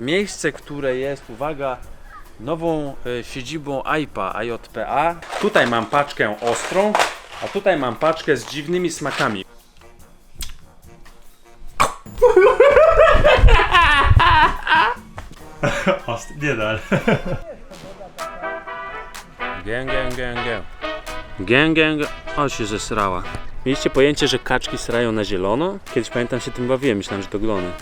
Miejsce, które jest, uwaga, nową e, siedzibą AIPA, AJPA. Tutaj mam paczkę ostrą, a tutaj mam paczkę z dziwnymi smakami. Ost, nie dal. Gang, gang, gang. Gang, gang, o się zesrała. Mieliście pojęcie, że kaczki srają na zielono? Kiedyś pamiętam się tym bawiłem, myślałem, że to glony.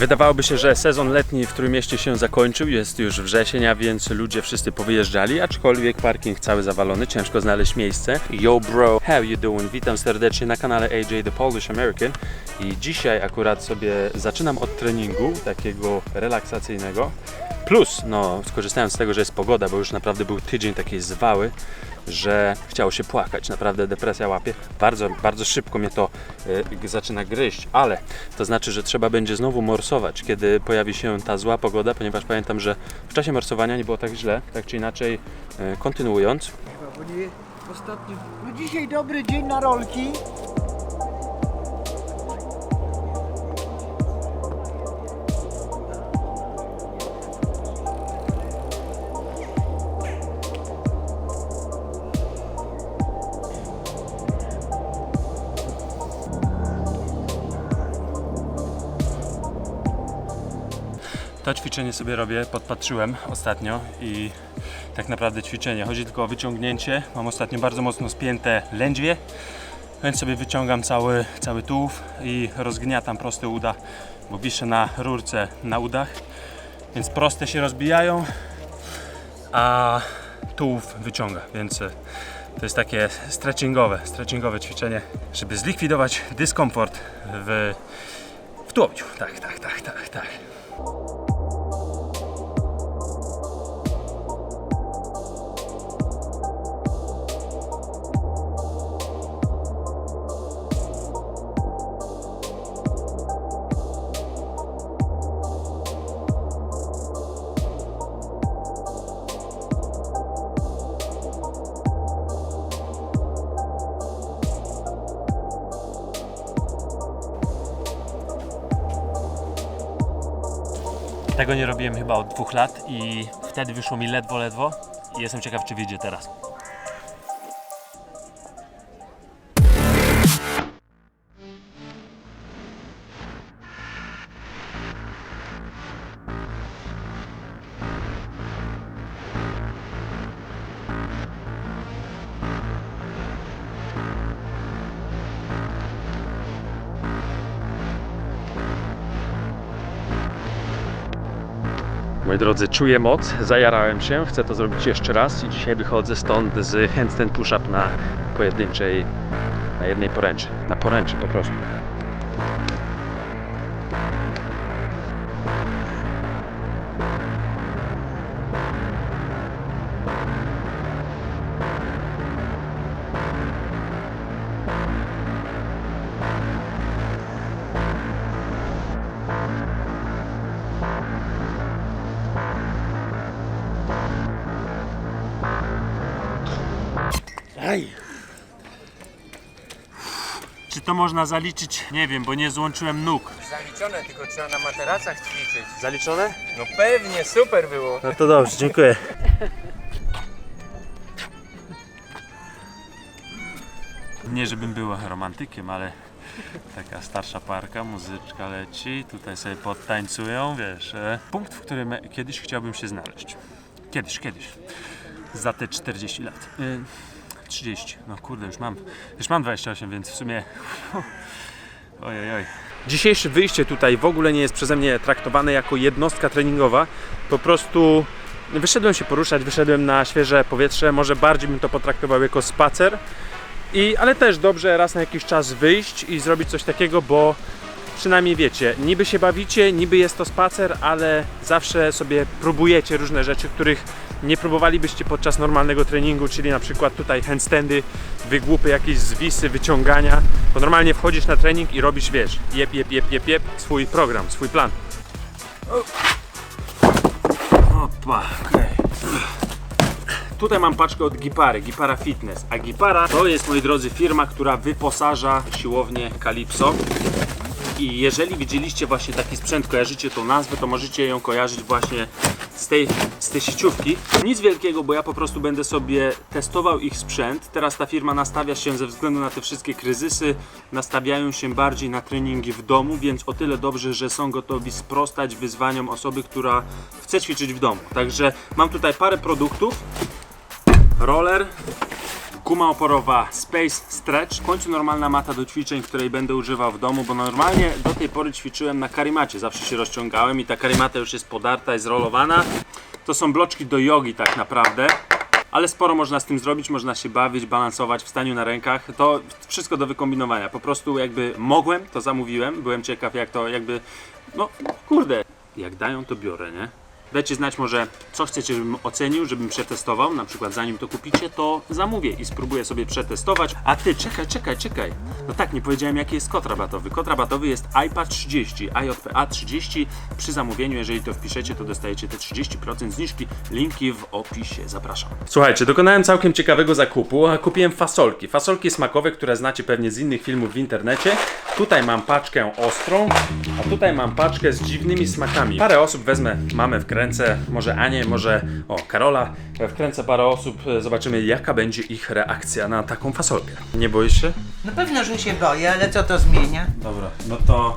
Wydawałoby się, że sezon letni w Trójmieście się zakończył, jest już wrzesień, a więc ludzie wszyscy powyjeżdżali, aczkolwiek parking cały zawalony, ciężko znaleźć miejsce. Yo bro, how you doing? Witam serdecznie na kanale AJ The Polish American i dzisiaj akurat sobie zaczynam od treningu takiego relaksacyjnego. Plus, no, skorzystałem z tego, że jest pogoda, bo już naprawdę był tydzień takiej zwały, że chciało się płakać. Naprawdę depresja łapie. Bardzo, bardzo szybko mnie to y, zaczyna gryźć, ale to znaczy, że trzeba będzie znowu morsować, kiedy pojawi się ta zła pogoda, ponieważ pamiętam, że w czasie morsowania nie było tak źle, tak czy inaczej, y, kontynuując, ostatnio. No dzisiaj dobry dzień na rolki. To ćwiczenie sobie robię, podpatrzyłem ostatnio i tak naprawdę ćwiczenie. Chodzi tylko o wyciągnięcie. Mam ostatnio bardzo mocno spięte lędźwie, więc sobie wyciągam cały, cały tułów i rozgniatam proste uda, bo wiszę na rurce na udach, więc proste się rozbijają, a tułów wyciąga, więc e, to jest takie stretchingowe, stretchingowe ćwiczenie, żeby zlikwidować dyskomfort w, w tułowciu. Tak, tak, tak, tak, tak. Tego nie robiłem chyba od dwóch lat i wtedy wyszło mi ledwo, ledwo. I jestem ciekaw, czy wyjdzie teraz. Moi drodzy, czuję moc, zajarałem się, chcę to zrobić jeszcze raz i dzisiaj wychodzę stąd z handstand push-up na pojedynczej, na jednej poręczy, na poręczy po prostu. To można zaliczyć? Nie wiem, bo nie złączyłem nóg. Zaliczone, tylko trzeba na materacach ćwiczyć. Zaliczone? No pewnie, super było. No to dobrze, dziękuję. Nie, żebym był romantykiem, ale taka starsza parka, muzyczka leci, tutaj sobie podtańcują, wiesz. e, Punkt, w którym kiedyś chciałbym się znaleźć. Kiedyś, kiedyś. Za te 40 lat. Y, 30, no kurde, już mam, już mam 28, więc w sumie Ojej, oj. Dzisiejsze wyjście tutaj w ogóle nie jest przeze mnie traktowane jako jednostka treningowa. Po prostu wyszedłem się poruszać, wyszedłem na świeże powietrze. Może bardziej bym to potraktował jako spacer. I, ale też dobrze raz na jakiś czas wyjść i zrobić coś takiego, bo przynajmniej wiecie, niby się bawicie, niby jest to spacer, ale zawsze sobie próbujecie różne rzeczy, których nie próbowalibyście podczas normalnego treningu, czyli na przykład tutaj handstandy, wygłupy, jakieś zwisy, wyciągania, bo normalnie wchodzisz na trening i robisz, wiesz, jep, jep, jep, jep, jep, swój program, swój plan. Opa, okej. Tutaj mam paczkę od Gipary, Gipara Fitness. A Gipara to jest, moi drodzy, firma, która wyposaża siłownię Calypso. I jeżeli widzieliście właśnie taki sprzęt, kojarzycie tą nazwę, to możecie ją kojarzyć właśnie z tej, z tej sieciówki. Nic wielkiego, bo ja po prostu będę sobie testował ich sprzęt. Teraz ta firma nastawia się ze względu na te wszystkie kryzysy, nastawiają się bardziej na treningi w domu, więc o tyle dobrze, że są gotowi sprostać wyzwaniom osoby, która chce ćwiczyć w domu. Także mam tutaj parę produktów. Roller, Guma oporowa Space Stretch, w końcu normalna mata do ćwiczeń, której będę używał w domu, bo normalnie do tej pory ćwiczyłem na karimacie, zawsze się rozciągałem i ta karimata już jest podarta i zrolowana. To są bloczki do jogi tak naprawdę, ale sporo można z tym zrobić, można się bawić, balansować w staniu na rękach, to wszystko do wykombinowania. Po prostu jakby mogłem, to zamówiłem, byłem ciekaw jak to jakby, no kurde, jak dają to biorę, nie? Dajcie znać może, co chcecie, żebym ocenił, żebym przetestował. Na przykład zanim to kupicie, to zamówię i spróbuję sobie przetestować. A ty, czekaj, czekaj, czekaj. No tak, nie powiedziałem jaki jest kod rabatowy. Kod rabatowy jest iPad 30, IJPA 30. Przy zamówieniu, jeżeli to wpiszecie, to dostajecie te 30% zniżki. Linki w opisie. Zapraszam. Słuchajcie, dokonałem całkiem ciekawego zakupu. Kupiłem fasolki. Fasolki smakowe, które znacie pewnie z innych filmów w internecie. Tutaj mam paczkę ostrą, a tutaj mam paczkę z dziwnymi smakami. Parę osób wezmę, mamy wkręcę, może Anię, może o Karola. Wkręcę parę osób, e, zobaczymy jaka będzie ich reakcja na taką fasolkę. Nie boisz się? No pewno, że się boję, ale co to zmienia? Dobra, no to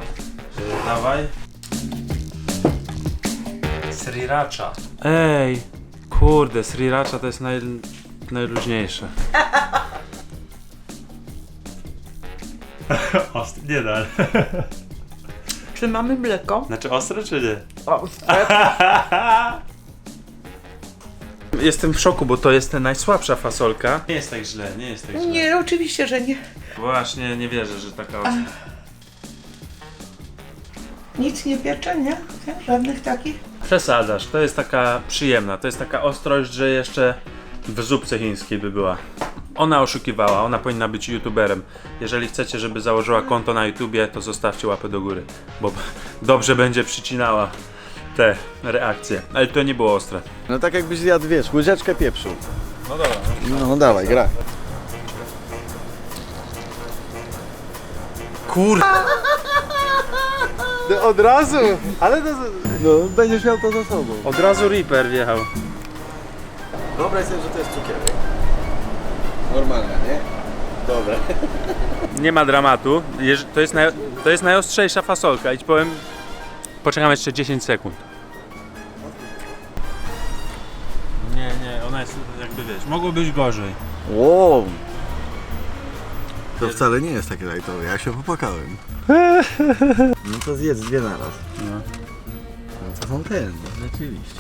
yy, dawaj. Sriracha. Ej, kurde, sriracha to jest naj, najluźniejsze. Ostry, nie da. Czy mamy mleko? Znaczy ostre czy nie? Jestem w szoku, bo to jest najsłabsza fasolka. Nie jest tak źle, nie jest tak źle. nie, oczywiście, że nie. Właśnie nie wierzę, że taka. Nic nie piecze, nie? Żadnych takich? Przesadzasz, to jest taka przyjemna, to jest taka ostrość, że jeszcze w zupce chińskiej by była. Ona oszukiwała, ona powinna być youtuberem. Jeżeli chcecie, żeby założyła konto na YouTubie, to zostawcie łapę do góry, bo dobrze będzie przycinała te reakcje. Ale to nie było ostre. No tak jakbyś zjadł, wiesz, łyżeczkę pieprzu. No dobra. No dawaj, gra. Kur... No, od razu! Ale to, no, będziesz miał to za sobą. Od razu Reaper wjechał. Wyobraź sobie, że to jest cukierek. Normalne, nie? Dobra. Nie ma dramatu. Jeż- To jest, naj... to jest najostrzejsza fasolka i ci powiem... Poczekam jeszcze 10 sekund. Nie, nie, ona jest jakby wiesz, mogło być gorzej. Wow. To wcale nie jest takie lajtowe, ja się popłakałem. No to zjedz dwie na raz. No. No to są ten, no rzeczywiście.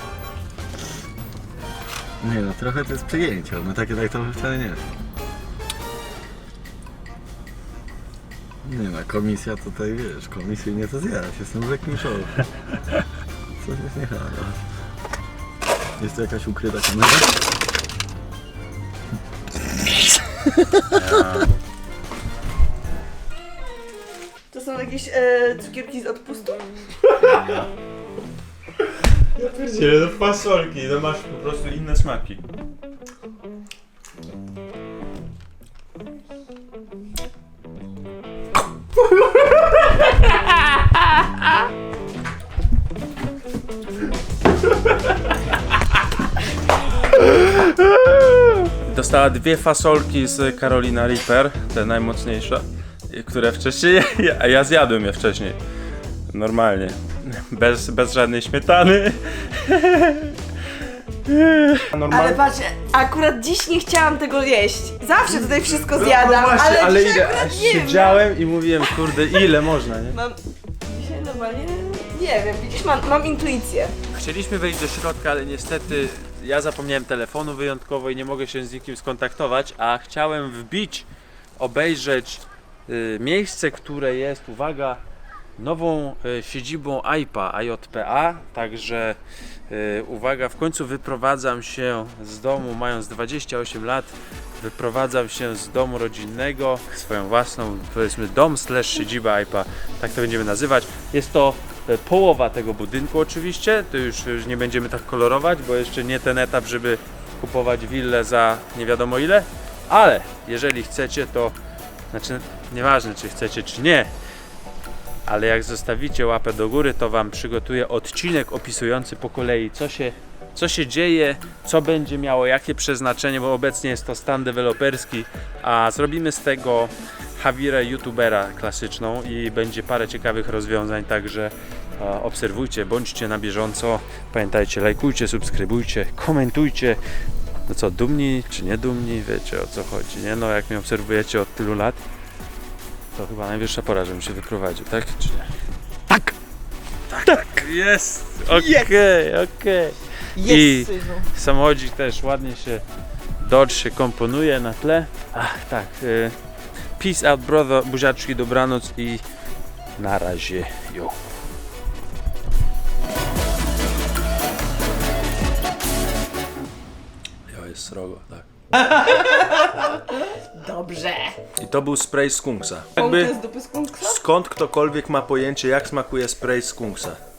Nie no, trochę to jest przejęcie, no takie lajtowe wcale nie jest. Nie no, komisja tutaj, wiesz, komisyjnie to zjadać, jestem w lekkim szoku. Coś jest nie halo. Jest to jakaś ukryta kamera? To są jakieś e, cukierki z odpustu? Nie, no fasolki, no masz po prostu inne smaki. Dostała dwie fasolki z Carolina Reaper, te najmocniejsze, które wcześniej, a ja zjadłem je wcześniej. Normalnie. Bez, bez żadnej śmietany. Ale patrz, akurat dziś nie chciałam tego jeść. Zawsze tutaj wszystko zjadam, ale, No ale dzisiaj ile? akurat nie wiem. Siedziałem i mówiłem, kurde, ile można, nie? Mam dzisiaj normalnie, nie wiem, widzisz, mam, mam intuicję. Chcieliśmy wejść do środka, ale niestety ja zapomniałem telefonu wyjątkowo i nie mogę się z nikim skontaktować, a chciałem wbić, obejrzeć y, miejsce, które jest, uwaga, nową y, siedzibą AIPA, IJPA, także y, uwaga, w końcu wyprowadzam się z domu, mając 28 lat, wyprowadzam się z domu rodzinnego, swoją własną, powiedzmy dom slash siedziba AIPA, tak to będziemy nazywać. Jest to połowa tego budynku oczywiście, to już, już nie będziemy tak kolorować, bo jeszcze nie ten etap, żeby kupować willę za nie wiadomo ile, ale jeżeli chcecie, to znaczy nieważne czy chcecie czy nie, ale jak zostawicie łapę do góry, to Wam przygotuję odcinek opisujący po kolei, co się, co się dzieje, co będzie miało, jakie przeznaczenie, bo obecnie jest to stan deweloperski, a zrobimy z tego Hawirę youtubera klasyczną i będzie parę ciekawych rozwiązań, także e, obserwujcie, bądźcie na bieżąco. Pamiętajcie, lajkujcie, subskrybujcie, komentujcie. No co, dumni czy nie dumni, wiecie o co chodzi, nie? No jak mnie obserwujecie od tylu lat, to chyba najwyższa pora, żebym się wyprowadził, tak czy nie? Tak! Tak! Jest! Okej, okej. I synu. samochodzik też ładnie się Dodge się komponuje na tle. Ach, tak. Y, peace out, brother, buziaczki, dobranoc i na razie, jo. Jest srogo, tak. Dobrze. I to był spray skunksa. Jakby... Skąd ktokolwiek ma pojęcie jak smakuje spray skunksa?